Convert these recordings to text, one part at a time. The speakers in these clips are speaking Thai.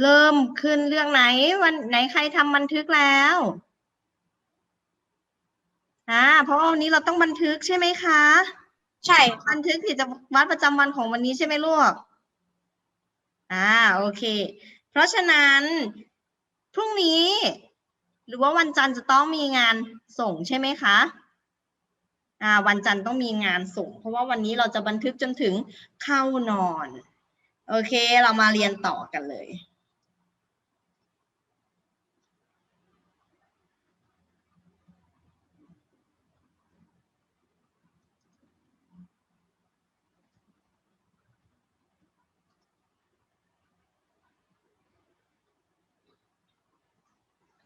เริ่มขึ้นเรื่องไหน วันไหนใครทำบันทึกแล้วอ่าเพราะว่าวันนี้เราต้องบันทึกใช่ไหมคะ ใช่ค่ะบันทึกกิจวัตรประจำวันของวันนี้ใช่ไหมลูกอ่าโอเค เพราะฉะนั้นพรุ่งนี้ หรือว่าวันจันทร์จะต้องมีงานส่งใช่ไหมคะอ่าวันจันทร์ต้องมีงานส่ง เพราะว่าวันนี้เราจะบันทึกจนถึงเข้านอน โอเค เรามาเรียนต่อกันเลย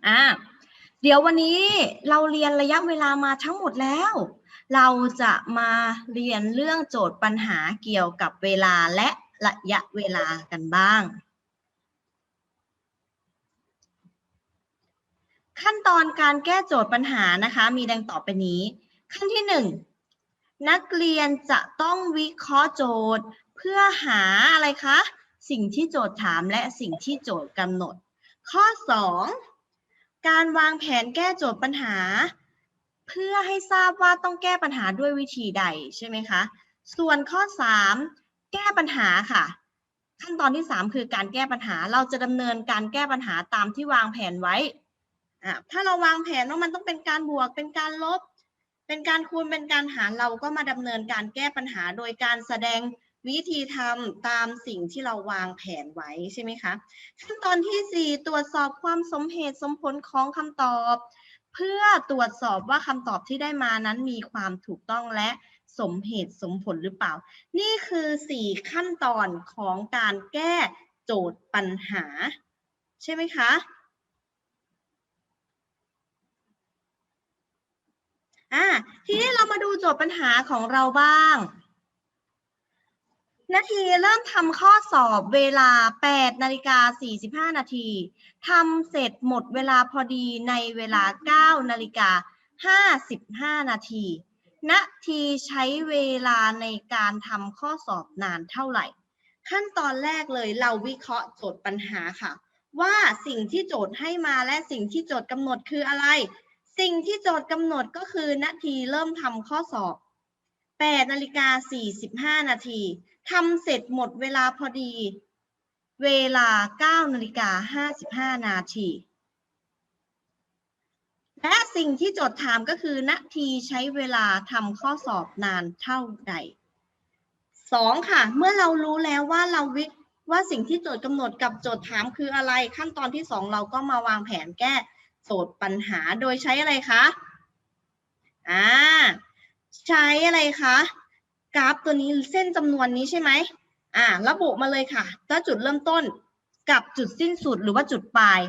อ่าเดี๋ยววันนี้เราเรียนระยะเวลามาทั้งหมดแล้ว เราจะมาเรียนเรื่องโจทย์ปัญหาเกี่ยวกับเวลาและระยะเวลากันบ้าง ขั้นตอนการแก้โจทย์ปัญหานะคะ มีดังต่อไปนี้ ขั้นที่หนึ่งนักเรียนจะต้องวิเคราะห์โจทย์เพื่อหาอะไรคะ สิ่งที่โจทย์ถามและสิ่งที่โจทย์กำหนด ข้อ 2 การวางแผนแก้โจทย์ปัญหา เพื่อให้ทราบว่าต้องแก้ปัญหาด้วยวิธีใดใช่ไหมคะ ส่วนข้อ 3 แก้ปัญหาค่ะ ขั้นตอนที่ 3 คือการแก้ปัญหาเราจะดำเนินการแก้ปัญหาตามที่วางแผนไว้อะถ้าเราวางแผนว่ามันต้องเป็นการบวกเป็นการลบ เป็นการคูณเป็นการหารเราก็มาดำเนินการแก้ปัญหาโดยการแสดง วิธีทำตามสิ่งที่เราวางแผนไว้ใช่ไหมคะ ขั้นตอนที่ 4 ตรวจสอบความสมเหตุสมผลของคำตอบ เพื่อตรวจสอบว่าคำตอบที่ได้มานั้นมีความถูกต้องและสมเหตุสมผลหรือเปล่า นี่คือ 4 ขั้นตอนของการแก้โจทย์ปัญหา ใช่ไหมคะอ่าทีนี้เรามาดูโจทย์ปัญหาของเราบ้าง นาทีเริ่มทำข้อสอบเวลา 8 นาฬิกา 45 นาทีทำเสร็จหมดเวลาพอดีในเวลา 9 นาฬิกา 55 นาทีนาทีใช้เวลาในการทำข้อสอบนานเท่าไหร่ ขั้นตอนแรกเลยเราวิเคราะห์โจทย์ปัญหาค่ะ ว่าสิ่งที่โจทย์ให้มาและสิ่งที่โจทย์กำหนดคืออะไร สิ่งที่โจทย์กำหนดก็คือนาทีเริ่มทำข้อสอบ 8 นาฬิกา 45 นาที ทำเสร็จหมดเวลาพอดี เวลา 9นาฬิกา55 นาที และสิ่งที่โจทย์ถามก็คือนาทีใช้เวลาทำข้อสอบนานเท่าใดสองค่ะ เมื่อเรารู้แล้วว่าเราวิว่าสิ่งที่โจทย์กำหนดกับโจทย์ถามคืออะไร ขั้นตอนที่สองเราก็มาวางแผนแก้โจทย์ปัญหาโดยใช้อะไรคะ อ่า ใช้อะไรคะ กราฟตัวนี้เส้นจำนวนนี้ใช่ไหมอ่า ระบุมาเลยค่ะถ้าจุดเริ่มต้นกับจุดสิ้นสุดหรือว่าจุดปลาย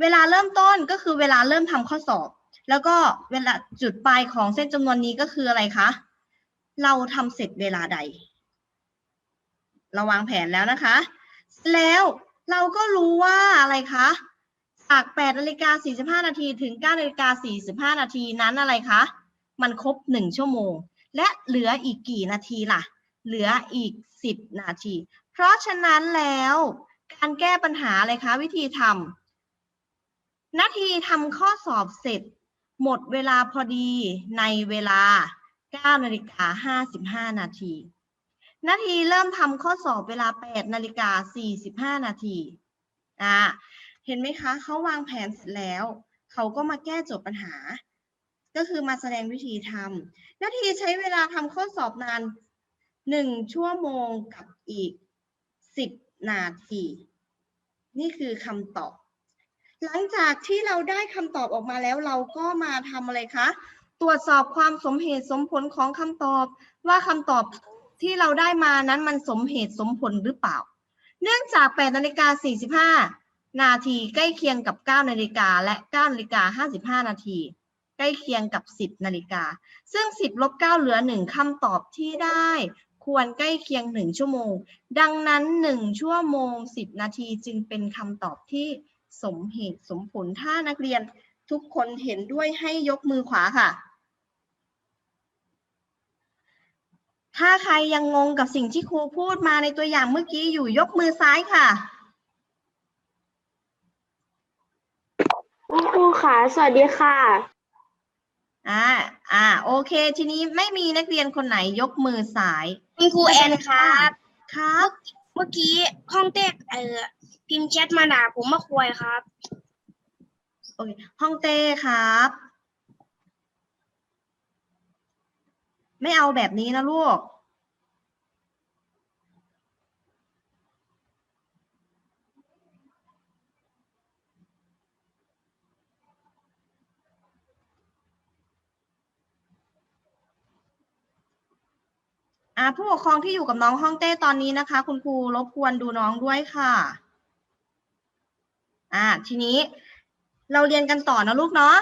เวลาเริ่มต้นก็คือเวลาเริ่มทำข้อสอบ แล้วก็เวลาจุดปลายของเส้นจำนวนนี้ก็คืออะไรคะ เราทำเสร็จเวลาใด เราวางแผนแล้วนะคะ แล้วเราก็รู้ว่าอะไรคะจาก8นาฬิกา45 นาทีถึง9นาฬิกา45 นาทีนั้นอะไรคะ มันครบ 1 ชั่วโมง และเหลืออีกกี่นาทีล่ะ เหลืออีก 10 นาที เพราะฉะนั้นแล้วการแก้ปัญหาอะไรคะวิธีทำนาทีทำข้อสอบเสร็จ หมดเวลาพอดีในเวลา9นาฬิกา55 นาที นาทีเริ่มทำข้อสอบเวลา8นาฬิกา45 นาทีอ่าเห็นไหมคะ เขาวางแผนเสร็จแล้ว เขาก็มาแก้โจทย์ปัญหา ก็คือมาแสดงวิธีทำนาทีใช้เวลาทำข้อสอบนาน 1 ชั่วโมงกับอีก 10 นาที นี่คือคำตอบ หลังจากที่เราได้คำตอบออกมาแล้วเราก็มาทำอะไรคะ ตรวจสอบความสมเหตุสมผลของคำตอบว่าคำตอบที่เราได้มานั้นมันสมเหตุสมผลหรือเปล่า เนื่องจาก8นาฬิกา45 นาทีใกล้เคียงกับ 9 นาฬิกาและ 9 นาฬิกา 55 นาที ใกล้เคียงกับ 10 นาฬิกา ซึ่ง 10ลบ9เหลือ 1คำตอบที่ได้ควรใกล้เคียง 1 ชั่วโมง ดังนั้น 1 ชั่วโมง 10 นาทีจึงเป็นคำตอบที่สมเหตุสมผลถ้านักเรียนทุกคนเห็นด้วยให้ยกมือขวาค่ะ ถ้าใครยังงงกับสิ่งที่ครูพูดมาในตัวอย่างเมื่อกี้อยู่ยกมือซ้ายค่ะคุณครูค่ะ สวัสดีค่ะ อ่า อ่า โอเค ทีนี้ไม่มีนักเรียนคนไหนยกมือสาย คุณครูแอนครับ ครับ เมื่อกี้ห้องเต้เอ่อพิมพ์แชทมาด่าผมมาคุยครับ โอเค ห้องเต้ครับ ไม่เอาแบบนี้นะลูก อ่าผู้ปกครองที่อยู่กับน้องห้องเต้ตอนนี้นะคะ คุณครูรบกวนดูน้องด้วยค่ะอ่าทีนี้เราเรียนกันต่อนะลูกเนาะ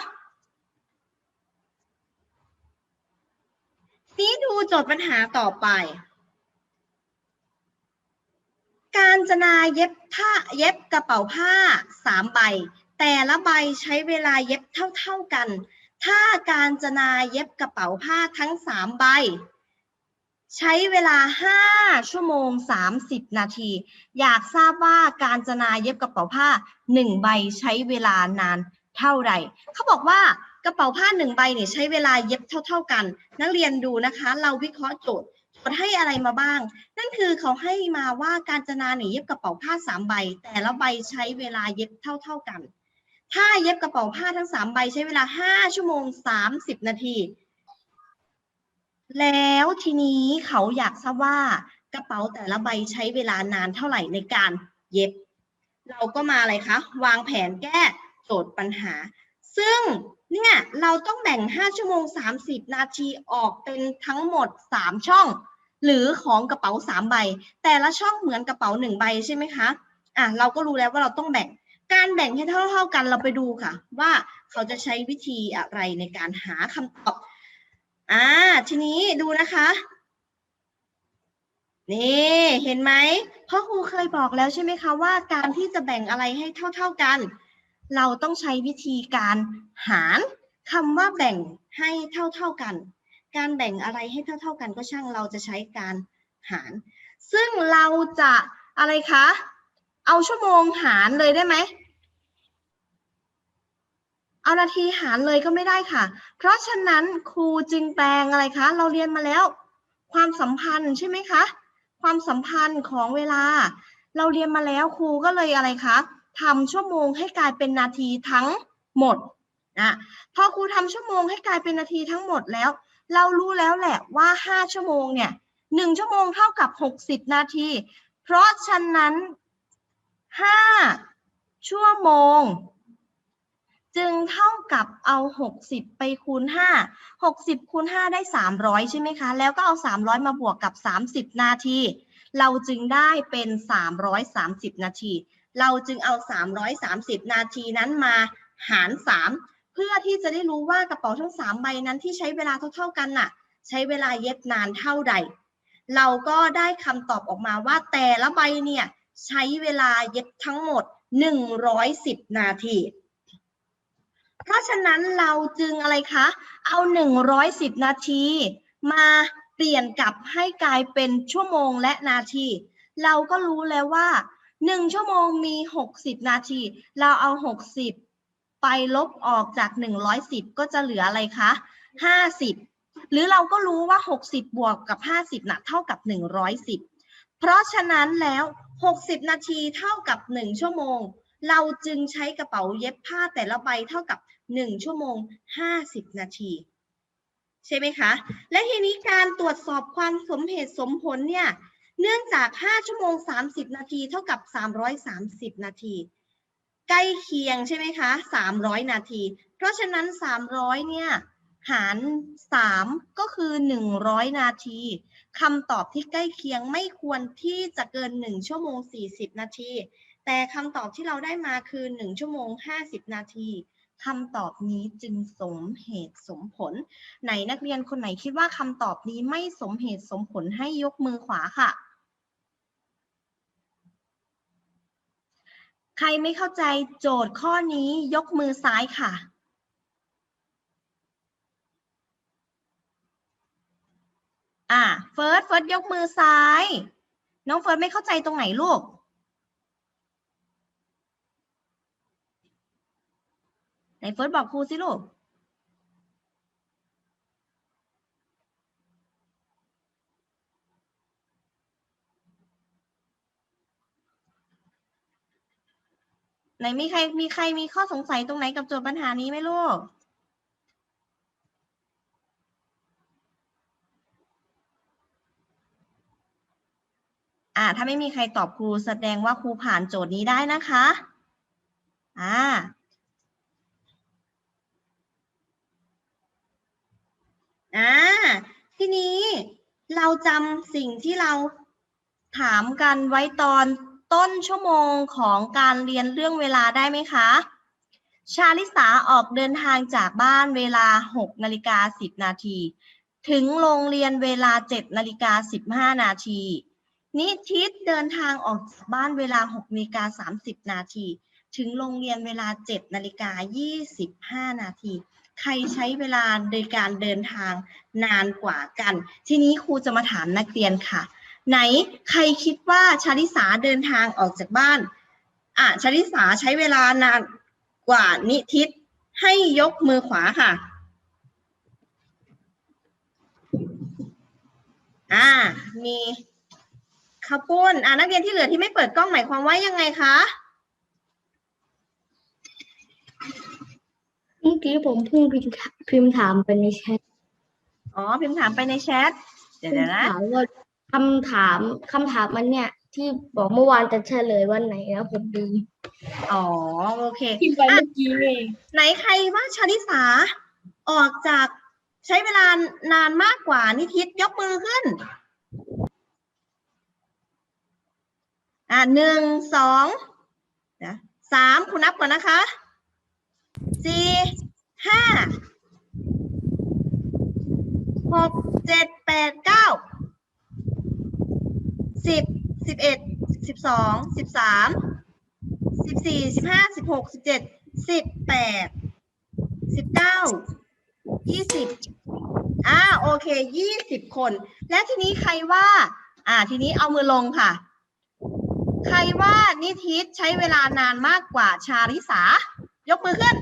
นี่ดูโจทย์ปัญหาต่อไป การจนาเย็บผ้าเย็บกระเป๋าผ้าสามใบ แต่ละใบใช้เวลาเย็บเท่าๆกัน ถ้าการจนาเย็บกระเป๋าผ้าทั้งสามใบ ใช้เวลา 5 ชั่วโมง 30 นาที อยากทราบว่าการจนาเย็บกระเป๋าผ้า 1 ใบใช้เวลานานเท่าไหร่ เขาบอกว่ากระเป๋าผ้า 1 ใบเนี่ยใช้เวลาเย็บเท่า ๆกัน นักเรียนดูนะคะ เราวิเคราะห์โจทย์โจทย์ให้อะไรมาบ้าง นั่นคือเขาให้มาว่าการจนาเนี่ยเย็บกระเป๋าผ้า 3 ใบ แต่ละใบใช้เวลาเย็บเท่า ๆกัน ถ้าเย็บกระเป๋าผ้าทั้ง 3 ใบใช้เวลา 5 ชั่วโมง 30 นาที แล้วทีนี้เขาอยากทราบว่ากระเป๋าแต่ละใบใช้เวลานานเท่าไหร่ในการเย็บ เราก็มาอะไรคะ วางแผนแก้โจทย์ปัญหา ซึ่งเนี่ยเราต้องแบ่ง 5 ชั่วโมง 30 นาทีออกเป็นทั้งหมด 3 ช่อง หรือของกระเป๋า 3 ใบ แต่ละช่องเหมือนกระเป๋า 1 ใบใช่ไหมคะอะเราก็รู้แล้วว่าเราต้องแบ่งการแบ่งให้เท่าๆกันเราไปดูค่ะ ว่าเขาจะใช้วิธีอะไรในการหาคำตอบ อ่า ทีนี้ดูนะคะ นี่เห็นไหมพ่อครูเคยบอกแล้วใช่ไหมคะว่าการที่จะแบ่งอะไรให้เท่า ๆกัน เราต้องใช้วิธีการหารคำว่าแบ่งให้เท่า ๆกัน การแบ่งอะไรให้เท่า ๆ กันก็ช่างเราจะใช้การหาร ซึ่งเราจะอะไรคะ เอาชั่วโมงหารเลยได้ไหม เอานาทีหารเลยก็ไม่ได้ค่ะ เพราะฉะนั้นครูจึงแปลงอะไรคะ เราเรียนมาแล้ว ความสัมพันธ์ใช่ไหมคะ ความสัมพันธ์ของเวลา เราเรียนมาแล้วครูก็เลยอะไรคะทำชั่วโมงให้กลายเป็นนาทีทั้งหมดอะพอครูทำชั่วโมงให้กลายเป็นนาทีทั้งหมดแล้ว เรารู้แล้วแหละว่า 5 ชั่วโมงเนี่ยหนึ่งชั่วโมงเท่ากับ 60 นาที เพราะฉะนั้น 5 ชั่วโมง จึงเท่ากับเอา 60 ไปคูณ 5 60 คูณ 5 ได้ 300 ใช่ไหมคะ แล้วก็เอา 300 มาบวกกับ 30 นาที เราจึงได้เป็น 330 นาที เราจึงเอา 330 นาทีนั้นมาหาร 3 เพื่อที่จะได้รู้ว่ากระเป๋าทั้ง 3 ใบนั้นที่ใช้เวลาเท่าๆกันน่ะ ใช้เวลาเย็บนานเท่าใด เราก็ได้คำตอบออกมาว่าแต่ละใบเนี่ยใช้เวลาเย็บทั้งหมด 110 นาที เพราะฉะนั้นเราจึงอะไรคะ เอา 110 นาที มาเปลี่ยนกลับให้กลายเป็นชั่วโมงและนาที เราก็รู้แล้วว่า 1 ชั่วโมงมี 60 นาที เราเอา 60 ไปลบออกจาก 110 ก็จะเหลืออะไรคะ 50 หรือเราก็รู้ว่า 60 บวกกับ 50นะเท่ากับ 110 เพราะฉะนั้นแล้ว 60 นาทีเท่ากับ 1 ชั่วโมง เราจึงใช้กระเป๋าเย็บผ้าแต่ละใบเท่ากับ 1 ชั่วโมง 50 นาที ใช่ไหมคะ และทีนี้การตรวจสอบความสมเหตุสมผลเนี่ย เนื่องจาก 5 ชั่วโมง 30 นาทีเท่ากับ 330 นาที ใกล้เคียงใช่ไหมคะ 300 นาที เพราะฉะนั้น 300 เนี่ยหาร 3 ก็คือ 100 นาทีคำตอบที่ใกล้เคียงไม่ควรที่จะเกิน 1 ชั่วโมง 40 นาที แต่คำตอบที่เราได้มาคือ 1 ชั่วโมง 50 นาทีคำตอบนี้จึงสมเหตุสมผล ไหนนักเรียนคนไหนคิดว่าคำตอบนี้ไม่สมเหตุสมผลให้ยกมือขวาค่ะ ใครไม่เข้าใจโจทย์ข้อนี้ยกมือซ้ายค่ะ อ่าเฟิร์สเฟิร์สยกมือซ้าย น้องเฟิร์สไม่เข้าใจตรงไหนลูก เฟิร์สบอกครูสิลูกไหนมีใครมีใครมีข้อสงสัยตรงไหนกับโจทย์ปัญหานี้ไหมลูก อ่า ถ้าไม่มีใครตอบครูแสดงว่าครูผ่านโจทย์นี้ได้นะคะ อ่า อ่าทีนี้เราจำสิ่งที่เราถามกันไว้ตอนต้นชั่วโมงของการเรียนเรื่องเวลาได้ไหมคะ ชาลิสาออกเดินทางจากบ้านเวลา 6 นาฬิกา 10 นาที ถึงโรงเรียนเวลา 7 นาฬิกา 15 นาที นิทิศเดินทางออกจากบ้านเวลา 6 นาฬิกา 30 นาที ถึงโรงเรียนเวลา 7 นาฬิกา 25 นาที ใครใช้เวลาในการเดินทางนานกว่ากัน ทีนี้ครูจะมาถามนักเรียนค่ะ ไหนใครคิดว่าชาลิสาเดินทางออกจากบ้านอะชาลิสาใช้เวลานานกว่านิทิศให้ยกมือขวาค่ะอ่ามีข้าวปุ้นอ่านักเรียนที่เหลือที่ไม่เปิดกล้องหมายความว่ายังไงคะ มื่อกี้ผมเพิ่งพิมพ์พิมพ์ถามไปในแชทอ๋อพิมพ์ถามไปในแชทเดี๋ยวพิมๆพ์นะถามว่าคำถามคำถามมันเนี่ย ที่บอกเมื่อวานจะเฉลยวันไหนนะผมลืมอ๋อโอเคพิมพ์ไปเมื่อกี้เองไหนใครว่าชาลิสาออกจากใช้เวลานานมากกว่านิทิศยกมือขึ้น อ่าหนึ่งสองนะสามคุณนับก่อนนะคะสี่ ห้าหกเจ็ดแปดเก้าสิบสิบเอ็ดสิบสองสิบสามสิบสี่สิบห้าสิบหกสิบเจ็ดสิบแปดสิบเก้ายี่สิบอ่าโอเคยี่สิบคน และทีนี้ใครว่า อ่า ทีนี้เอามือลงค่ะ ใครว่านิทิศใช้เวลานานมากกว่าชาลิสายกมือขึ้น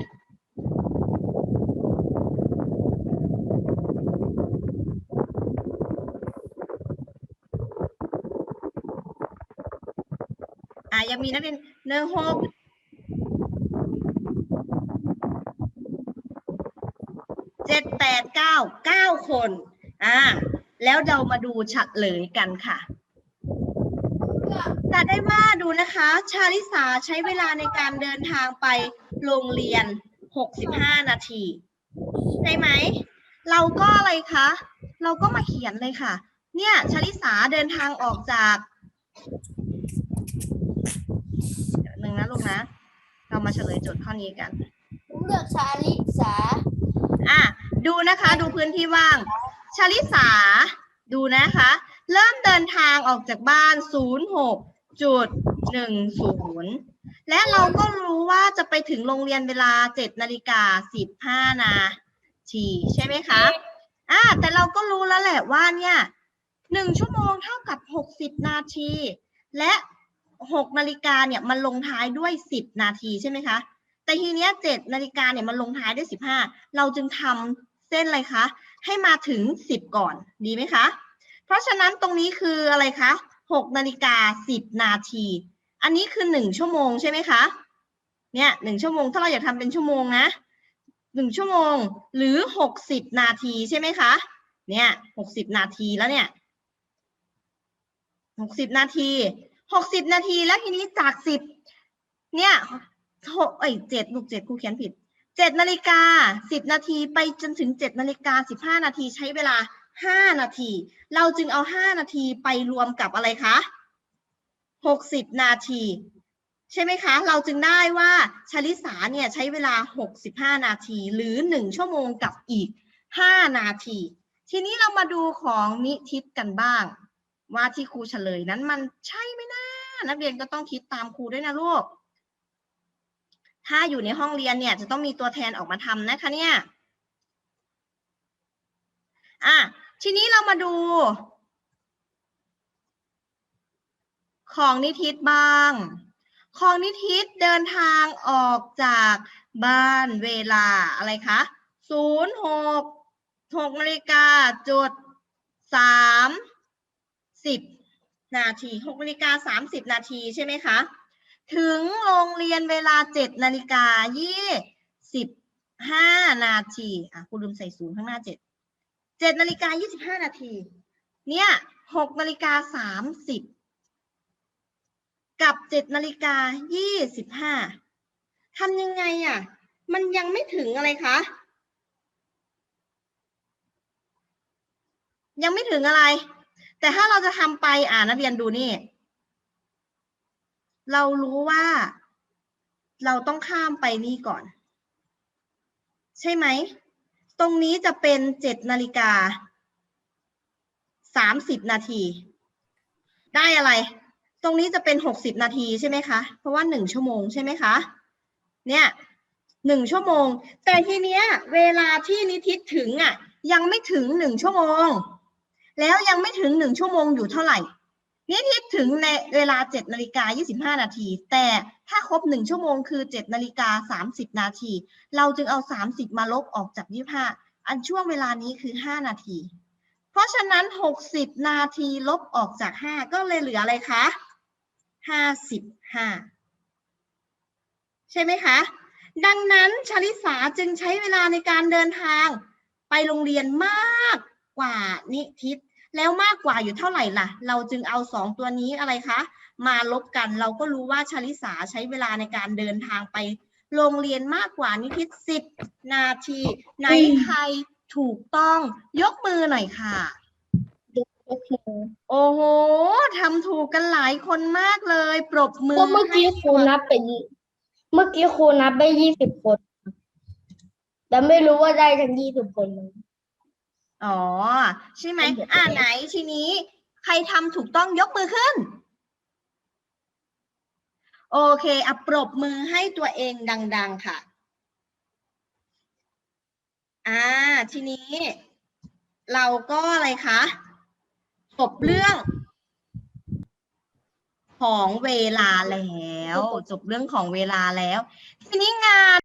อ่ายังมีนักเรียนหนึ่งหกเจ็ดแปดเก้าเก้าคนอ่าแล้วเรามาดูเฉลยกันค่ะจะได้ว่าดูนะคะ ชาลิสาใช้เวลาในการเดินทางไปโรงเรียน 65 นาทีใช่ไหม เราก็อะไรคะ เราก็มาเขียนเลยค่ะ เนี่ย ชาลิสาเดินทางออกจาก นึ่งนะลูกนะ เรามาเฉลยโจทย์ข้อนี้กันผมเลือกชาลิสาอะดูนะคะดูพื้นที่ว่าง ชาลิสา ดูนะคะ เริ่มเดินทางออกจากบ้าน 06จุด10 และเราก็รู้ว่าจะไปถึงโรงเรียนเวลา 7 นาฬิกา 15 นาทีใช่ไหมคะอ่าแต่เราก็รู้แล้วแหละว่าเนี่ยหนึ่งชั่วโมงเท่ากับ 60 นาที และ 6นาฬิกาเนี่ยมันลงท้ายด้วย10นาทีใช่ไหมคะ แต่ทีเนี้ย7นาฬิกาเนี่ยมันลงท้ายด้วย15เราจึงทำเส้นอะไรคะ ให้มาถึง10ก่อนดีไหมคะ เพราะฉะนั้นตรงนี้คืออะไรคะ6นาฬิกา10นาที อันนี้คือ1ชั่วโมงใช่ไหมคะเนี่ยหนึ่งชั่วโมงถ้าเราอยากทำเป็นชั่วโมงนะหนึ่งชั่วโมงหรือ60นาทีใช่ไหมคะเนี่ย60นาทีแล้วเนี่ย60นาที 60นาทีแล้วทีนี้จาก10เนี่ยหกเอ้ยเจ็ดลูกเจ็ดครูเขียนผิดเจ็ดนาฬิกาสิบนาทีไปจนถึงเจ็ดนาฬิกาสิบห้านาทีใช้เวลาห้านาที เราจึงเอาห้านาทีไปรวมกับอะไรคะหกสิบนาที ใช่ไหมคะ เราจึงได้ว่าชลิสาเนี่ยใช้เวลาหกสิบห้านาที หรือหนึ่งชั่วโมงกับอีกห้านาที ทีนี้เรามาดูของนิทิศกันบ้าง ว่าที่ครูเฉลยนั้นมันใช่ไหมนะนักเรียนก็ต้องคิดตามครูด้วยนะลูก ถ้าอยู่ในห้องเรียนเนี่ย จะต้องมีตัวแทนออกมาทำนะคะเนี่ยอะทีนี้เรามาดู ของนิทิศบ้าง ของนิทิศเดินทางออกจากบ้านเวลาอะไรคะศูนย์หกหกนาฬิกาจุดสาม สิบนาทีหกนาฬิกาสามสิบนาทีใช่ไหมคะ ถึงโรงเรียนเวลาเจ็ดนาฬิกายี่สิบห้านาทีอะคุณลืมใส่ศูนย์ข้างหน้าเจ็ดเจ็ดนาฬิกายี่สิบห้านาที เนี่ยหกนาฬิกาสามสิบกับเจ็ดนาฬิกายี่สิบห้าทำยังไงอะ มันยังไม่ถึงอะไรคะยังไม่ถึงอะไร แต่ถ้าเราจะทำไปอ่านักเรียนดูนี่ เรารู้ว่า เราต้องข้ามไปนี่ก่อน ใช่ไหม ตรงนี้จะเป็นเจ็ดนาฬิกาสามสิบนาที ได้อะไร ตรงนี้จะเป็นหกสิบนาทีใช่ไหมคะ เพราะว่าหนึ่งชั่วโมงใช่ไหมคะ เนี่ยหนึ่งชั่วโมง แต่ทีเนี้ย เวลาที่นิทิศถึงอะ ยังไม่ถึงหนึ่งชั่วโมง แล้วยังไม่ถึงหนึ่งชั่วโมงอยู่เท่าไหร่นิทิศถึงในเวลาเจ็ดนาฬิกายี่สิบห้านาที แต่ถ้าครบหนึ่งชั่วโมงคือเจ็ดนาฬิกาสามสิบนาที เราจึงเอาสามสิบมาลบออกจากยี่ห้าอันช่วงเวลานี้คือห้านาที เพราะฉะนั้นหกสิบนาทีลบออกจากห้าก็เลยเหลืออะไรคะห้าสิบห้าใช่ไหมคะ ดังนั้นชลิสาจึงใช้เวลาในการเดินทางไปโรงเรียนมากกว่านิทิศ แล้วมากกว่าอยู่เท่าไหร่ล่ะ เราจึงเอาสองตัวนี้อะไรคะ มาลบกัน เราก็รู้ว่าชลิสาใช้เวลาในการเดินทางไป โรงเรียนมากกว่านิทิศสิบนาที ไหนใครถูกต้องยกมือหน่อยค่ะ โอเคโอ้โหทำถูกกันหลายคนมากเลย ปรบมือก็เมื่อกี้ครูนับไปเมื่อกี้ครูนับได้ยี่สิบคน แต่ไม่รู้ว่าได้ทั้งยี่สิบคนไหม อ๋อ ใช่ไหมเดี๋ยวอ่าเดี๋ยวไหนทีนี้ ใครทำถูกต้องยกมือขึ้น โอเคอะปรบมือให้ตัวเองดัง ๆ ค่ะ อ่า ทีนี้ เราก็อะไรคะจบเรื่อง ของเวลาแล้ว จบเรื่องของเวลาแล้ว ทีนี้งาน